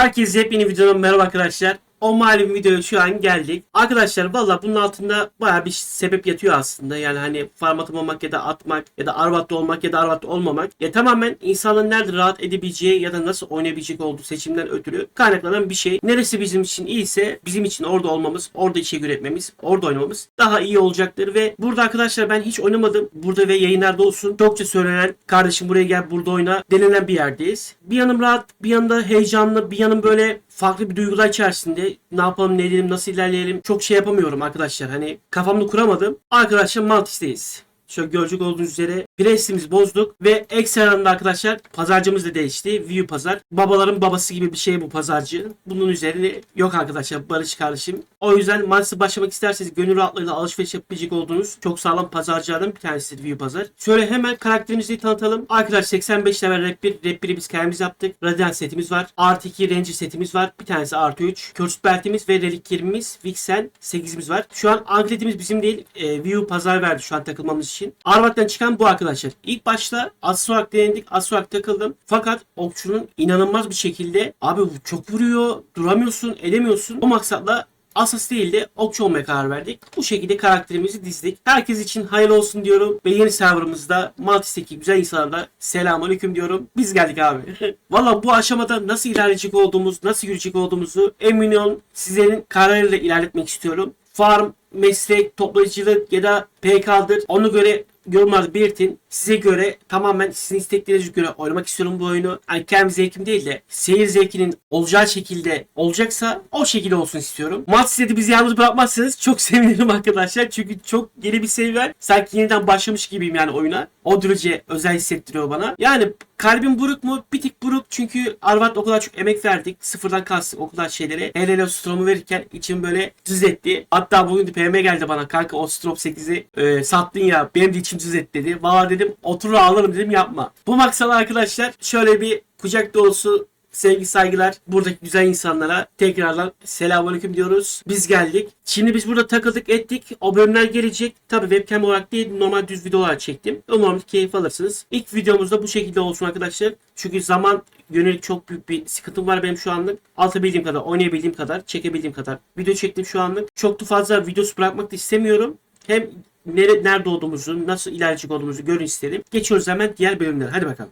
Herkese yepyeni videodan merhaba arkadaşlar. O malum videoya şu an geldik. Arkadaşlar valla bunun altında baya bir sebep yatıyor aslında. Yani hani farm atamamak ya da atmak ya da arvatta olmak ya da arvatta olmamak. Ya tamamen insanın nerede rahat edebileceği ya da nasıl oynayabilecek olduğu seçimden ötürü kaynaklanan bir şey. Neresi bizim için iyiyse bizim için orada olmamız, orada içerik üretmemiz, orada oynamamız daha iyi olacaktır. Ve burada arkadaşlar ben hiç oynamadım. Burada ve yayınlarda olsun çokça söylenen kardeşim buraya gel burada oyna denilen bir yerdeyiz. Bir yanım rahat, bir yanında heyecanlı, bir yanım böyle farklı bir duygular içerisinde ne yapalım ne edelim nasıl ilerleyelim çok şey yapamıyorum arkadaşlar. Hani kafamda kuramadım. Arkadaşlar Mantis'teyiz Şöyle görecek olduğunuz üzere Price'imizi bozduk ve ekstradan da arkadaşlar pazarcımız da değişti. View pazar. Babaların babası gibi bir şey bu pazarcı. Bunun üzerine yok arkadaşlar Barış kardeşim. O yüzden Mantis'e başlamak isterseniz gönül rahatlığıyla alışveriş yapabilecek olduğunuz çok sağlam pazarcılardan bir tanesi View pazar. Şöyle hemen karakterimizi tanıtalım. Arkadaşlar 85 level rap 1. Rap 1'i biz kendimiz yaptık. Radiant setimiz var. Artı 2 Ranger setimiz var. Bir tanesi artı 3. Cursed beltimiz ve Relic 20'miz. Vixen 8'imiz var. Şu an ankletimiz bizim değil. E, View pazar verdi şu an takılmamız için. Arvat'tan çıkan bu arkadaşlar. İlk başta Asuak denedik. Asuak takıldım. Fakat okçunun inanılmaz bir şekilde abi çok vuruyor. Duramıyorsun, edemiyorsun. O maksatla Asas değil de okçu olmaya karar verdik. Bu şekilde karakterimizi dizdik. Herkes için hayırlı olsun diyorum. Ve yeni serverımızda Maltis'teki güzel insanlara selamünaleyküm diyorum. Biz geldik abi. Valla bu aşamada nasıl ilerleyecek olduğumuz, nasıl yürüyecek olduğumuzu emin olun sizlerin kararıyla ilerletmek istiyorum. Farm, meslek, toplayıcılık ya da PK'dır. Ona göre yorumlarda belirtin. Size göre tamamen sizin isteklerinize göre oynamak istiyorum bu oyunu. Yani kendi zevkim değil de seyir zevkinin olacağı şekilde olacaksa o şekilde olsun istiyorum. Maç seti bizi yalnız bırakmazsanız çok sevinirim arkadaşlar. Çünkü çok yeni bir seviye. Sanki yeniden başlamış gibiyim yani oyuna. O derece özel hissettiriyor bana. Yani kalbim buruk mu? Bir tık buruk. Çünkü Arvat o kadar çok emek verdik. Sıfırdan kastık o kadar şeyleri. Hele hele Strom'u verirken içim böyle düz etti. Hatta bugün de PM geldi bana. Kanka o Strom 8'i e, sattın ya. Benim de içim düz etti dedi. Valla dedim oturur ağlarım dedim yapma. Bu maksala arkadaşlar şöyle bir kucak dolusu sevgi saygılar buradaki güzel insanlara tekrardan selamünaleyküm diyoruz. Biz geldik. Şimdi biz burada takıldık ettik. O bölümler gelecek. Tabi webcam olarak değil normal düz video olarak çektim. Umarım keyif alırsınız. İlk videomuzda bu şekilde olsun arkadaşlar. Çünkü zaman yönelik çok büyük bir sıkıntım var benim şu anlık. Atabildiğim kadar, oynayabildiğim kadar, çekebildiğim kadar video çektim şu anlık. Çok da fazla videosu bırakmak da istemiyorum. Hem nere, nerede olduğumuzu, nasıl ilerleyecek olduğumuzu görün istedim. Geçiyoruz hemen diğer bölümlere. Hadi bakalım.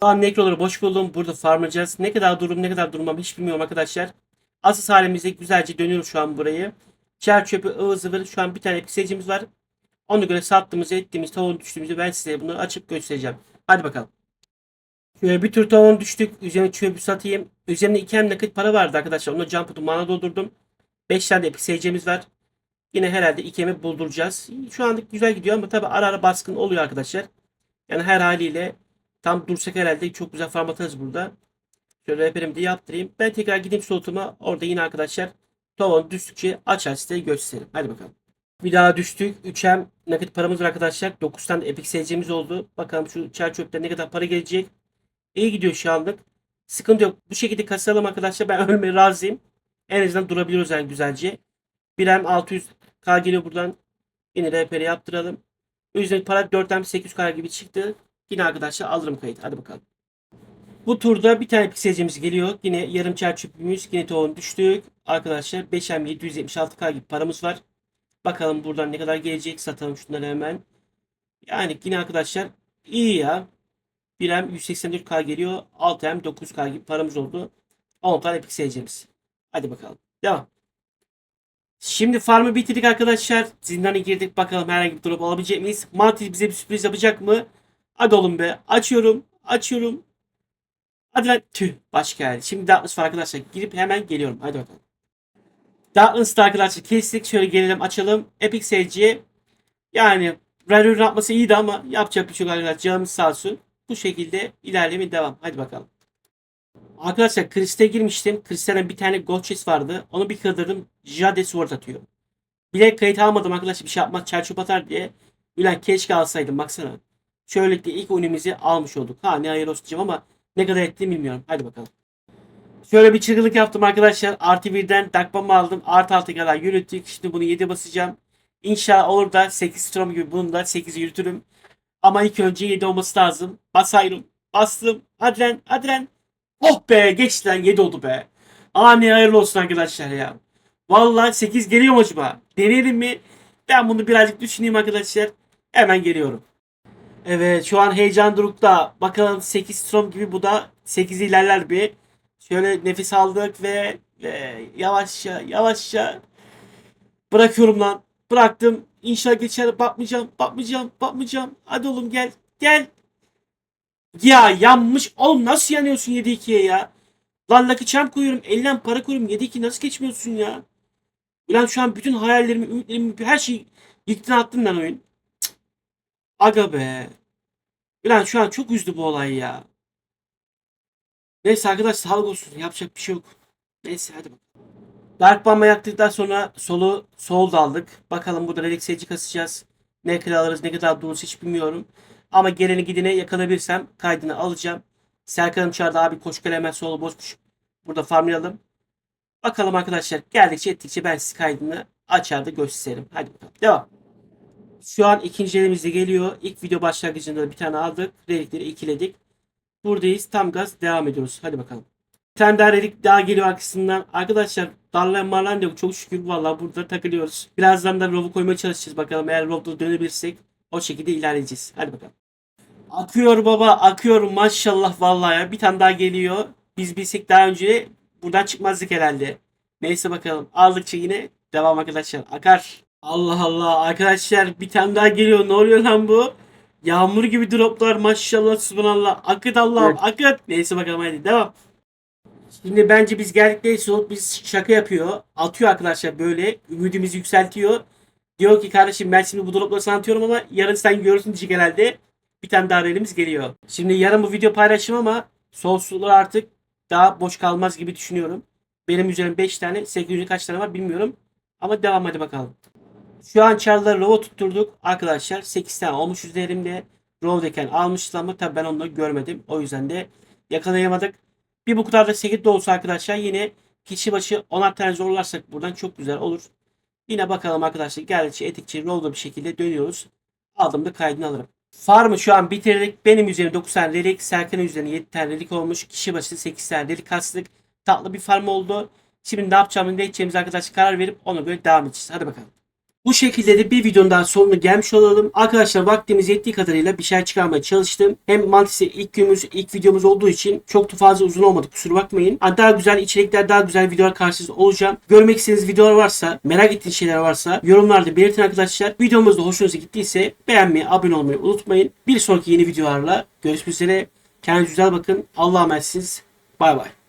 Tamam nekroları boş buldum. Burada farmlayacağız. Ne kadar durum ne kadar durmam hiç bilmiyorum arkadaşlar. Asıl halimizde güzelce dönüyoruz şu an burayı. Çer çöpü ıvır zıvır. Şu an bir tane piksecimiz var. Ona göre sattığımız ettiğimiz tavuğun düştüğümüzü ben size bunu açıp göstereceğim. Hadi bakalım. Şöyle bir tür tavuğun düştük. Üzerine çöpü satayım. Üzerine iki hem nakit para vardı arkadaşlar. Onu jump mana doldurdum. 5 tane piksecimiz var. Yine herhalde ikemi bulduracağız. Şu anlık güzel gidiyor ama tabi ara ara baskın oluyor arkadaşlar. Yani her haliyle tam dursak herhalde çok güzel farm atarız burada. Şöyle rehberimi de yaptırayım. Ben tekrar gideyim slotuma. Orada yine arkadaşlar tavan düştükçe açar size göstereyim. Hadi bakalım. Bir daha düştük. 3M nakit paramız var arkadaşlar. 9 tane epic seyircimiz oldu. Bakalım şu çer çöpten ne kadar para gelecek. İyi gidiyor şu anlık. Sıkıntı yok. Bu şekilde kasalım arkadaşlar. Ben ölmeye razıyım. En azından durabiliyoruz yani güzelce. 1M 600k geliyor buradan. Yine rehberi yaptıralım. Yüzden para 4M 800k gibi çıktı. Yine arkadaşlar alırım kayıt. Hadi bakalım. Bu turda bir tane pikselcimiz geliyor. Yine yarım çer çöpümüz. Yine tohum düştük. Arkadaşlar 5M 776k gibi paramız var. Bakalım buradan ne kadar gelecek. Satalım şunları hemen. Yani yine arkadaşlar iyi ya. 1M 184k geliyor. 6M 9k gibi paramız oldu. 10 tane pikselcimiz. Hadi bakalım. Devam. Şimdi farmı bitirdik arkadaşlar. Zindana girdik. Bakalım herhangi bir drop alabilecek miyiz? Mantis bize bir sürpriz yapacak mı? Hadi oğlum be. Açıyorum. Açıyorum. Hadi lan. Tüh. Baş geldi. Şimdi Darkness var arkadaşlar. Girip hemen geliyorum. Hadi bakalım. Darkness'ta arkadaşlar kestik. Şöyle gelelim açalım. Epic Sage'i yani Rario'nun atması iyiydi ama yapacak bir şey yok arkadaşlar. Canımız sağ olsun. Bu şekilde ilerlemeye devam. Hadi bakalım. Arkadaşlar Krist'e girmiştim. Krist'ten bir tane gold chest vardı. Onu bir kırdırdım. Jade sword atıyor. Bile kayıt almadım arkadaşlar bir şey yapmaz çerçöp atar diye. Ulan keşke alsaydım baksana. Şöylelikle ilk oyunumuzu almış olduk. Ha ne hayır olsun ama ne kadar ettiğimi bilmiyorum. Hadi bakalım. Şöyle bir çılgınlık yaptım arkadaşlar. Artı birden dakbamı aldım. Artı altı kadar yürüttük. Şimdi bunu 7 basacağım. İnşallah olur da 8 strom gibi bunu da 8'i yürütürüm. Ama ilk önce 7 olması lazım. Basayım. Bastım. Hadi lan. Hadi lan. Oh be geç lan 7 oldu be. Ani hayırlı olsun arkadaşlar ya. Vallahi 8 geliyor mu acaba? Deneyelim mi? Ben bunu birazcık düşüneyim arkadaşlar. Hemen geliyorum. Evet şu an heyecan durukta. Bakalım 8 strom gibi bu da 8 ilerler bir. Şöyle nefes aldık ve, ve yavaşça yavaşça bırakıyorum lan. Bıraktım. İnşallah geçer. Bakmayacağım. Bakmayacağım. Bakmayacağım. Hadi oğlum gel. Gel. Ya yanmış. Oğlum nasıl yanıyorsun 7-2'ye ya? Lan Lucky Charm koyuyorum. Elden para koyuyorum. 7-2 nasıl geçmiyorsun ya? Ulan şu an bütün hayallerimi, ümitlerimi, her şeyi yıktın attın lan oyun. Cık. Aga be. Ulan şu an çok üzdü bu olay ya. Neyse arkadaş sağlık olsun. Yapacak bir şey yok. Neyse hadi bakalım. Dark Bamba yaktıktan sonra solu sol da aldık. Bakalım burada Sage'i kasacağız. Ne kadar alırız ne kadar dururuz hiç bilmiyorum. Ama geleni gidene yakalayabilirsem kaydını alacağım. Serkan'ım çağırdı abi gel hemen solu boşmuş. Burada farmlayalım. Bakalım arkadaşlar geldikçe ettikçe ben size kaydını açar da gösteririm. Hadi bakalım devam. Şu an ikinci elimiz de geliyor. İlk video başlangıcında bir tane aldık. Relikleri ikiledik. Buradayız. Tam gaz devam ediyoruz. Hadi bakalım. Bir tane daha relik daha geliyor arkasından. Arkadaşlar darlan marlan yok. Çok şükür vallahi burada takılıyoruz. Birazdan da rovu koymaya çalışacağız bakalım. Eğer rovda dönebilirsek o şekilde ilerleyeceğiz. Hadi bakalım. Akıyor baba akıyor maşallah vallahi ya. Bir tane daha geliyor. Biz bilsek daha önce buradan çıkmazdık herhalde. Neyse bakalım. Aldıkça yine devam arkadaşlar. Akar. Allah Allah arkadaşlar bir tane daha geliyor. Ne oluyor lan bu? Yağmur gibi droplar maşallah subhanallah. Akıt Allah'ım akıt. Neyse bakalım hadi devam. Şimdi bence biz geldikten sonra biz şaka yapıyor. Atıyor arkadaşlar böyle. Ümidimizi yükseltiyor. Diyor ki kardeşim ben şimdi bu dropları sana atıyorum ama yarın sen görürsün diyecek herhalde. Bir tane daha elimiz geliyor. Şimdi yarın bu video paylaşım ama sonsuzlar artık daha boş kalmaz gibi düşünüyorum. Benim üzerim 5 tane. 800 kaç tane var bilmiyorum. Ama devam hadi bakalım. Şu an Char'ları Row tutturduk. Arkadaşlar 8 tane olmuş üzerimde. Row'dayken almışız ama tabii ben onu görmedim. O yüzden de yakalayamadık. Bir bu kadar da 8 de olsa arkadaşlar yine kişi başı 10'ar tane zorlarsak buradan çok güzel olur. Yine bakalım arkadaşlar geldikçe etikçi Row'da bir şekilde dönüyoruz. Aldığımda kaydını alırım. Farmı şu an bitirdik. Benim üzerimde 9 tane relik. Serkan'ın üzerine 7 tane relik olmuş. Kişi başı 8 tane relik kastık. Tatlı bir farm oldu. Şimdi ne yapacağımızı ne edeceğimizi arkadaşlar karar verip ona göre devam edeceğiz. Hadi bakalım. Bu şekilde de bir videonun daha sonuna gelmiş olalım. Arkadaşlar vaktimiz yettiği kadarıyla bir şey çıkarmaya çalıştım. Hem Mantis'e ilk günümüz, ilk videomuz olduğu için çok da fazla uzun olmadı kusura bakmayın. Daha güzel içerikler, daha güzel videolar karşınızda olacağım. Görmek istediğiniz videolar varsa, merak ettiğiniz şeyler varsa yorumlarda belirtin arkadaşlar. Videomuz da hoşunuza gittiyse beğenmeyi, abone olmayı unutmayın. Bir sonraki yeni videolarla görüşmek üzere. Kendinize güzel bakın. Allah'a emanetsiniz. Bay bay.